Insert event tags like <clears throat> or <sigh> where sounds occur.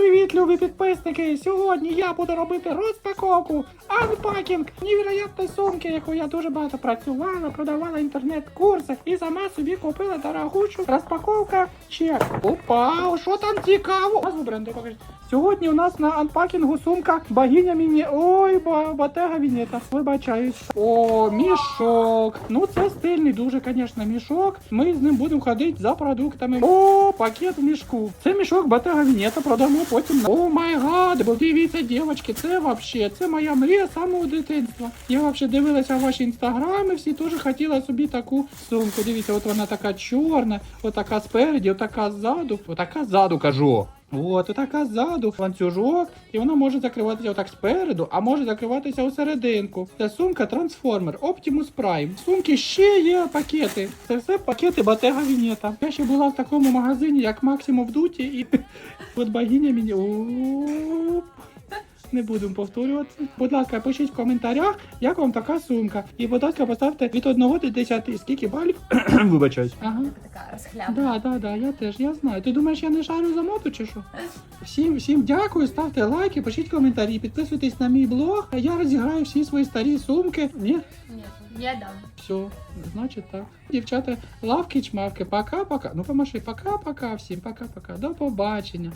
привіт, любі підписники! Сьогодні я буду робити розпаковку, анпакінг невероятної сумки, яку я дуже багато працювала, продавала інтернет-курси і сама собі купила дорогучу розпаковка чек. Опа, що там цікаво? Назву бренду покажіть. Сьогодні у нас на анпакінгу сумка богиня міні. Ой, ба- батега Вінета. Вибачаюсь. О, мішок. Ну це стильний дуже, звісно, мішок. Ми з ним будемо ходити за продуктами. О, пакет в мішку. Це мішок батега Вінета продамо потім. О май гад, бо дивіться, дівчатки, це вообще, це моя мрія самого дитинства. Я вообще дивилася ваші інстаграми, всі теж хотіла собі таку сумку. Дивіться, от вона така чорна, отака спереді, отака ззаду, отака ззаду кажу. От, отака ззаду ланцюжок, і вона може закриватися отак спереду, а може закриватися усерединку. Це сумка Трансформер Optimus Prime. Сумки ще є пакети. Це все пакети Батега Вінета. Я ще була в такому магазині, як Максимум в Дуті, і <laughs> от богиня мені. Не будемо повторювати. Будь ласка, пишіть в коментарях, як вам така сумка. І, будь ласка, поставте від 1 до 10, скільки балів. <clears throat> Вибачаюсь. Ага. Така розхлябана. Да, да, да, я теж, я знаю. Ти думаєш, я не шарю за моду чи що? Всім, всім дякую, ставте лайки, пишіть коментарі, підписуйтесь на мій блог. Я розіграю всі свої старі сумки. Ні? Ні, я дам. Все, значить так. Дівчата, лавки, чмавки, пока-пока. Ну, помаши, пока-пока всім, пока-пока. До побачення.